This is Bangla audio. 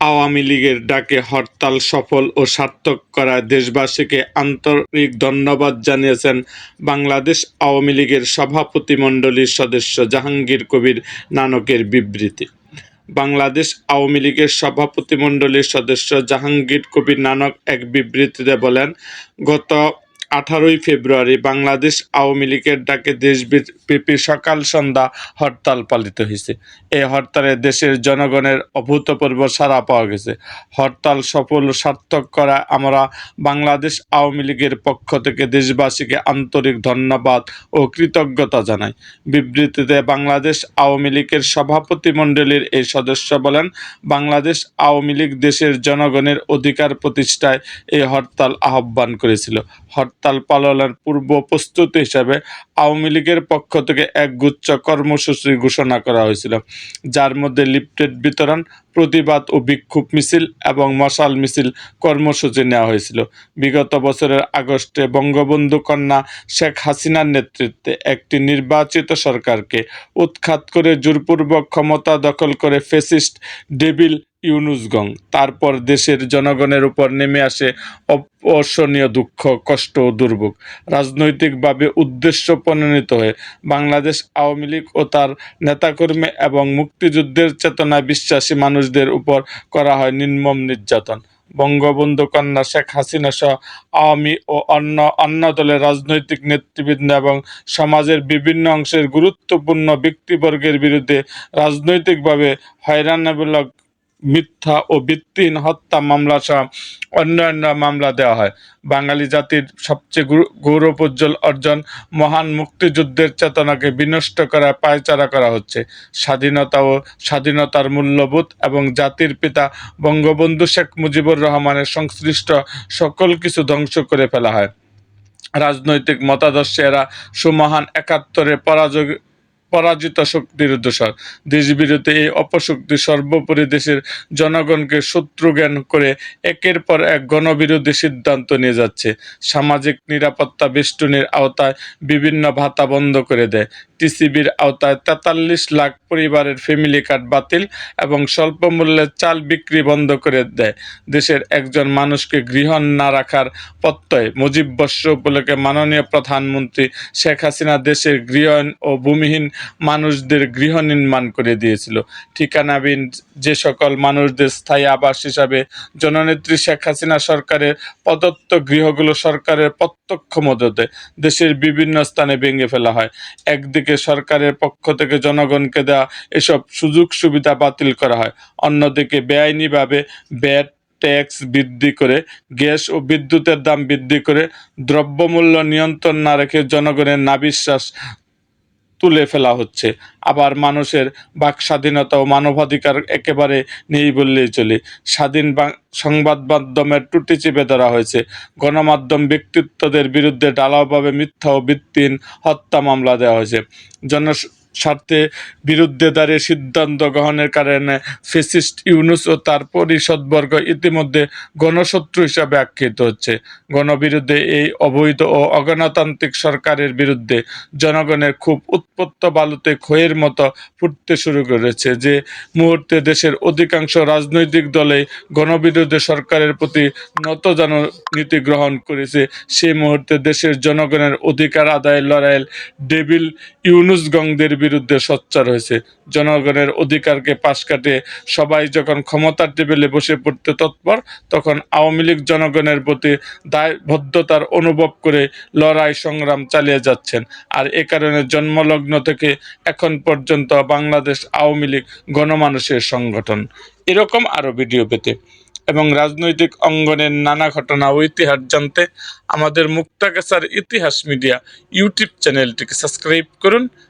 আওয়ামী লীগের ডাকে হরতাল সফল ও সার্থক করায় দেশবাসীকে আন্তরিক ধন্যবাদ জানিয়েছেন বাংলাদেশ আওয়ামী লীগের সভাপতিমণ্ডলীর সদস্য জাহাঙ্গীর কবির নানকের বিবৃতি। বাংলাদেশ আওয়ামী লীগের সভাপতিমণ্ডলীর সদস্য জাহাঙ্গীর কবির নানক এক বিবৃতিতে বলেন, গত আঠারোই ফেব্রুয়ারি বাংলাদেশ আওয়ামী লীগের ডাকে দেশব্যাপী সকাল সন্ধ্যা হরতাল পালিত হয়েছে। এই হরতালে দেশের জনগণের অভূতপূর্ব সাড়া পাওয়া গেছে। হরতাল সফল সার্থক করা আমরা বাংলাদেশ আওয়ামী লীগের পক্ষ থেকে দেশবাসীকে আন্তরিক ধন্যবাদ ও কৃতজ্ঞতা জানাই। বিবৃতিতে বাংলাদেশ আওয়ামী লীগের সভাপতিমণ্ডলীর এই সদস্য বলেন, বাংলাদেশ আওয়ামী লীগ দেশের জনগণের অধিকার প্রতিষ্ঠায় এই হরতাল আহ্বান করেছিল। হরতাল পালনের পূর্ব প্রস্তুতি হিসাবে আওয়ামী লীগের পক্ষ থেকে এক গুচ্ছ কর্মসূচি ঘোষণা করা হয়েছিল, যার মধ্যে লিফটেড বিতরণ, প্রতিবাদ ও বিক্ষোভ মিছিল এবং মশাল মিছিল কর্মসূচি নেওয়া হয়েছিল। বিগত বছরের আগস্টে বঙ্গবন্ধু কন্যা শেখ হাসিনার নেতৃত্বে একটি নির্বাচিত সরকারকে উৎখাত করে জোরপূর্বক ক্ষমতা দখল করে ফেসিস্ট ডেভিল ইউনুসগং তারপর দেশের জনগণের উপর নেমে আসে অপর্ষণীয় দুঃখ, কষ্ট ও দুর্ভোগ। রাজনৈতিকভাবে উদ্দেশ্য প্রণীত হয়ে বাংলাদেশ আওয়ামী লীগ ও তার নেতাকর্মী এবং মুক্তিযুদ্ধের চেতনায় বিশ্বাসী মানুষদের উপর করা হয় নির্মম নির্যাতন। বঙ্গবন্ধু কন্যা শেখ হাসিনা সহ আওয়ামী ও অন্য অন্য দলের রাজনৈতিক নেতৃবৃন্দ এবং সমাজের বিভিন্ন অংশের গুরুত্বপূর্ণ ব্যক্তিবর্গের বিরুদ্ধে রাজনৈতিকভাবে হয়রানিমূলক মিথ্যা ও ভিত্তিহীন হত্যা মামলা সহ অন্যান্য মামলা দেওয়া হয়। বাঙালি জাতির সবচেয়ে গৌরবোজ্জ্বল অর্জন মহান মুক্তিযুদ্ধের চেতনাকে বিনষ্ট করা, পায়চারা করা হচ্ছে। স্বাধীনতা ও স্বাধীনতার মূল্যবোধ এবং জাতির পিতা বঙ্গবন্ধু শেখ মুজিবুর রহমানের সংশ্লিষ্ট সকল কিছু ধ্বংস করে ফেলা হয়। রাজনৈতিক মতাদর্শে এরা সুমহান একাত্তরে পরাজয় পরাজিত শক্তির দোষর। দেশবিরোধী এই অপশক্তি সর্বোপরি দেশের জনগণকে শত্রু জ্ঞান করে একের পর এক গণবিরোধী সিদ্ধান্ত নিয়ে যাচ্ছে। সামাজিক নিরাপত্তা বেষ্টনীর আওতায় বিভিন্ন ভাতা বন্ধ করে দেয়। টিসিবির আওতায় তেতাল্লিশ লাখ পরিবারের ফ্যামিলি কার্ড বাতিল এবং স্বল্প মূল্যে চাল বিক্রি বন্ধ করে দেয়। দেশের একজন মানুষকে গৃহ না রাখার প্রত্যয় মুজিব বর্ষ উপলক্ষে মাননীয় প্রধানমন্ত্রী শেখ হাসিনা দেশের গৃহহীন ও ভূমিহীন মানুষদের গৃহ নির্মাণ করে দিয়েছিল। ঠিকানাবিহীন যে সকল মানুষদের স্থায়ী আবাস হিসাবে জননেত্রী শেখ হাসিনা সরকারের প্রদত্ত গৃহগুলো সরকারের প্রত্যক্ষ মদতে দেশের বিভিন্ন স্থানে ভেঙে ফেলা হয়। একদিকে সরকারের পক্ষ থেকে জনগণকে দেওয়া এসব সুযোগ সুবিধা বাতিল করা হয়। অন্যদিকে বেআইনিভাবে ব্যাট, ট্যাক্স বৃদ্ধি করে, গ্যাস ও বিদ্যুতের দাম বৃদ্ধি করে, দ্রব্যমূল্য নিয়ন্ত্রণ না রেখে জনগণের নাবিশ্বাস তুলে ফেলা হচ্ছে। আবার মানুষের বাক স্বাধীনতা ও মানবাধিকার একেবারে নেই বললেই চলে। স্বাধীন সংবাদ মাধ্যমের টুটি চেপে ধরা হয়েছে। গণমাধ্যম ব্যক্তিত্বদের বিরুদ্ধে ডালাওভাবে মিথ্যা ও ভিত্তিহীন হত্যা মামলা দেওয়া হয়েছে। জন স্বার্থে বিরুদ্ধে দাঁড়িয়ে সিদ্ধান্ত গ্রহণের কারণে ফেসিস্ট ইউনুস ও তার পরিষদবর্গ ইতিমধ্যে গণশত্রু হিসাবে আখ্যায়িত হচ্ছে। গণবিরুদ্ধে এই অবৈধ ও অগণতান্ত্রিক সরকারের বিরুদ্ধে জনগণের খুব উৎপত্ত বালুতে ক্ষয়ের মতো ফুটতে শুরু করেছে, যে মুহূর্তে দেশের অধিকাংশ রাজনৈতিক দলে গণবিরুদ্ধে সরকারের প্রতি নতজান নীতি গ্রহণ করেছে। সেই মুহূর্তে দেশের জনগণের অধিকার আদায়ের লড়াইয়ের ডেভিল ইউনুস গংদের বিরুদ্ধে সোচ্চার হয়েছে। জনগণের অধিকারকে পাশ কাটিয়ে সবাই যখন ক্ষমতার টেবিলে বসে পড়তে তৎপর, তখন আওয়ামী লীগ জনগণের প্রতি দায়বদ্ধতার অনুভব করে লড়াই সংগ্রাম চালিয়ে যাচ্ছেন। আর এ কারণে জন্মলগ্ন থেকে এখন পর্যন্ত বাংলাদেশ আওয়ামী লীগ গণমানুষের সংগঠন। এরকম আরও ভিডিও পেতে এবং রাজনৈতিক অঙ্গনের নানা ঘটনা ও ইতিহাস জানতে আমাদের মুক্তাগাছার ইতিহাস মিডিয়া ইউটিউব চ্যানেলটিকে সাবস্ক্রাইব করুন।